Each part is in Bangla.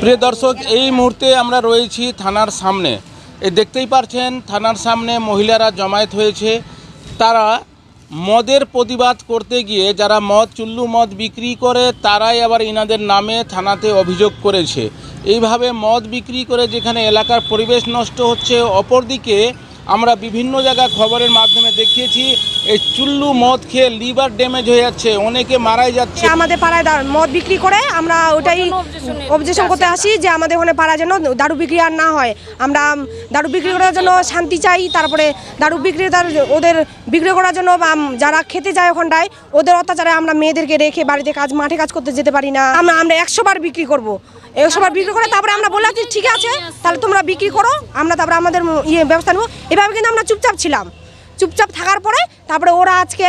প্রিয় দর্শক, এই মুহূর্তে আমরা রয়েছি থানার সামনে। এ দেখতেই পারছেন, থানার সামনে মহিলারা জমায়েত হয়েছে। তারা মদের প্রতিবাদ করতে গিয়ে যারা মদ, চুল্লু মদ বিক্রি করে, তারাই আবার ইনাদের নামে থানাতে অভিযোগ করেছে। এইভাবে মদ বিক্রি করে যেখানে এলাকার পরিবেশ নষ্ট হচ্ছে, অপরদিকে আমরা বিভিন্ন জায়গায় খবরের মাধ্যমে দেখিয়েছি এই চুল্লু মদ খেয়ে লিভার ড্যামেজ হয়ে যাচ্ছে অনেকে মারাই যাচ্ছে। আমাদের পাড়ায় মদ বিক্রি করে আমরা ওটাই অবজেকশন করতে আসি যে আমাদের ওখানে পাড়ায় যেন দারু বিক্রি আর না হয়। আমরা দারু বিক্রি করার জন্য শান্তি চাই তারপরে দারু বিক্রেতার ওদের বিক্রি করার জন্য যারা খেতে যায় ওখানটায় ওদের অত্যাচারে আমরা মেয়েদেরকে রেখে বাড়িতে কাজ মাঠে কাজ করতে যেতে পারি না। আমরা আমরা একশো বার বিক্রি করব। একশো বার বিক্রি করে তারপরে আমরা বললাম যে ঠিক আছে তাহলে তোমরা বিক্রি করো আমরা তারপরে আমাদের ইয়ে ব্যবস্থা নেব। এভাবে কিন্তু আমরা চুপচাপ ছিলাম। চুপচাপ থাকার পরে তারপরে ওরা আজকে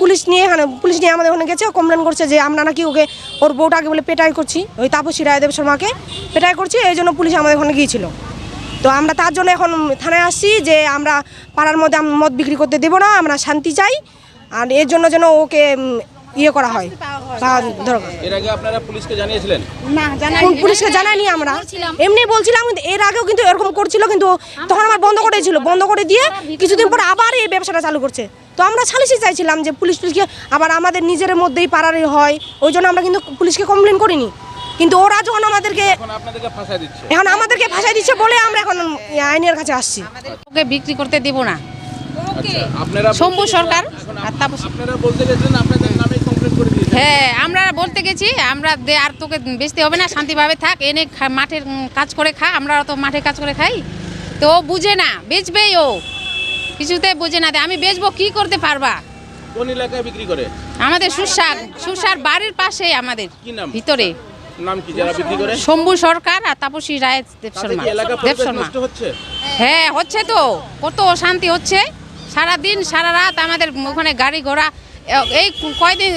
পুলিশ নিয়ে এখানে পুলিশ নিয়ে আমাদের ওখানে গেছে কমপ্লেন করছে যে আমরা নাকি ওকে ওর বউটাকে বলে পেটাই করছি। ওই তাপসী রায়দেব শর্মাকে পেটাই করছি এই জন্য পুলিশ আমাদের ওখানে গিয়েছিল। তো আমরা তার জন্য এখন থানায় আসছি যে আমরা পাড়ার মধ্যে মদ বিক্রি করতে দেবো না আমরা শান্তি চাই আর এর জন্য যেন ওকে ইয়ে করা হয়। পাওয়া দরকার। এর আগে আপনারা পুলিশকে জানিয়েছিলেন? এখন পুলিশকে জানাইনি আমরা। এমনি বলছিলাম এর আগেও কিন্তু এরকম করছিল কিন্তু তখন আমার বন্ধ করে ছিল বন্ধ করে দিয়ে কিছুদিন পর আবার এই ব্যবসাটা চালু করছে। তো আমরা সালিশি চাইছিলাম যে পুলিশ পুলিশকে আবার আমাদের নিজের মধ্যেই পাড়ারই হয়। ওই জন্য আমরা কিন্তু পুলিশকে কমপ্লেন করিনি। কিন্তু ওরা যখন আমাদেরকে এখন আপনাদেরকে ফাঁসাই দিচ্ছে। আমাদেরকে বলে আমরা এখন আইনের কাছে আসছি। ওকে বিক্রি করতে দেব না। আচ্ছা, আপনারা শম্ভু সরকার আর তাপস আপনারা বলতে গেছিলেন আপনাদের নামে হ্যাঁ আমরা বলতে গেছি আমরা দে আর তোকে বেচতে হবে না শান্তিভাবে থাক এনে মাঠের কাজ করে খা আমরা তো মাঠে কাজ করে খাই। তো ও বুঝে না বেচবেই ও। কিছুতে বুঝে না আমি বেচবো কি করতে পারবা? কোন এলাকায় বিক্রি করে? আমাদের সুসার সুসার বাড়ির পাশেই আমাদের ভিতরে। নাম কি যারা বিক্রি করে? শম্ভু সরকার আর তাপসী রায় দেব শর্মা। দেব শর্মা। হচ্ছে? হ্যাঁ হচ্ছে তো কত অশান্তি হচ্ছে। সারা দিন সারা রাত আমাদের ওখানে গাড়ি ঘোড়া এই কয়দিন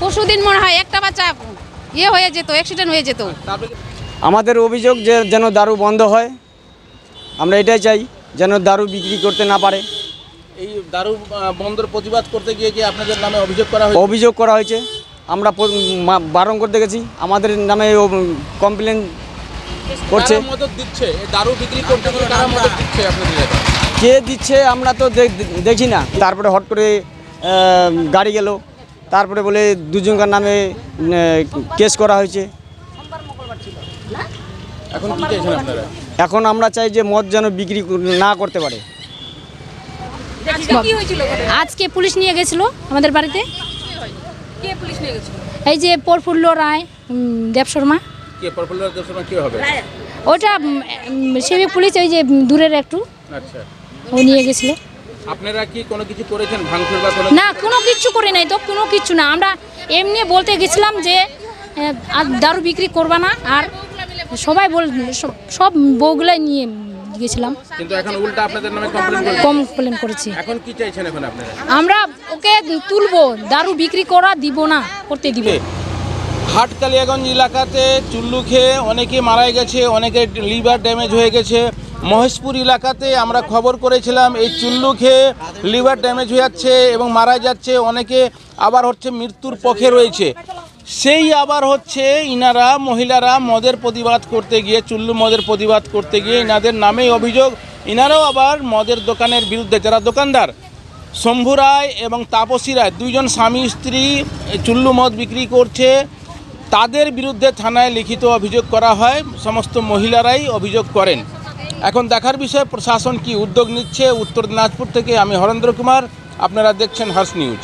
পরশু দিন মনে হয় একটা বাচ্চা ইয়ে হয়ে যেত অ্যাক্সিডেন্ট হয়ে যেত। আমাদের অভিযোগ যে যেন দারু বন্ধ হয় আমরা এটাই চাই যেন দারু বিক্রি করতে না পারে। এই দারু বন্ধের প্রতিবাদ করতে গিয়ে কি আপনাদের নামে অভিযোগ করা হয়েছে? অভিযোগ করা হয়েছে। আমরা বারণ করতে গেছি আমাদের নামে কমপ্লেন করছে। কারা দিচ্ছে? দারু বিক্রি করতে গিয়ে কারা মদত দিচ্ছে? কে দিচ্ছে আমরা তো দেখ- দেখি না। তারপরে হট করে গাড়ি গেল। তারপরে বলে দুজনকার নামে কেস করা হয়েছে। এখন কি এখন আমরা চাই যে মদ যেন বিক্রি না করতে পারে। আজকে পুলিশ নিয়ে গেছিল আমাদের বাড়িতে। এই যে প্রফুল্ল রায় দেব শর্মা। ওটা সেবিক পুলিশ ওই যে দূরের একটু। আচ্ছা। ও নিয়ে গেছিল। আপনারা কি কোনো কিছু করেছেন ভাঙচুর বা কোনো না কোনো কিছু করে নাই তো কোনো কিছু না। আমরা এমনি বলতে গেছিলাম যে আর দারু বিক্রি করবা না আর সবাই বল সব- বউগুলাই নিয়ে গেছিলাম। কিন্তু এখন উল্টা আপনাদের নামে কমপ্লেন কমপ্লেন করেছি। এখন কি চাইছেন এখন আপনারা? আমরা ওকে তুলবো দারু বিক্রি করা দিব না করতে দিব। হাট কালিয়াগঞ্জ এলাকাতে চুল্লু খেয়ে অনেকে মারা গেছে অনেকে লিভার ড্যামেজ হয়ে গেছে। মহেশপুর এলাকাতে আমরা খবর করেছিলাম, এই চুল্লু খেয়ে লিভার ড্যামেজ হয়ে যাচ্ছে এবং মারা যাচ্ছে, অনেকে আবার হচ্ছে মৃত্যুর পক্ষে রয়েছে। সেই আবার হচ্ছে ইনারা, মহিলারা মদের প্রতিবাদ করতে গিয়ে, চুল্লু মদের প্রতিবাদ করতে গিয়ে ইনাদের নামেই অভিযোগ, ইনারাও আবার মদের দোকানের বিরুদ্ধে, যারা দোকানদার, শম্ভু রায় এবং তাপসী রায়, দুইজন স্বামী স্ত্রী চুল্লু মদ বিক্রি করছে। তাদের বিরুদ্ধে থানায় লিখিত অভিযোগ করা হয়, সমস্ত মহিলারাই অভিযোগ করেন। এখন দেখার বিষয়ে প্রশাসন কি উদ্যোগ নিচ্ছে? উত্তর দিনাজপুর থেকে আমি হরেন্দ্র কুমার, আপনারা দেখছেন হার্স নিউজ।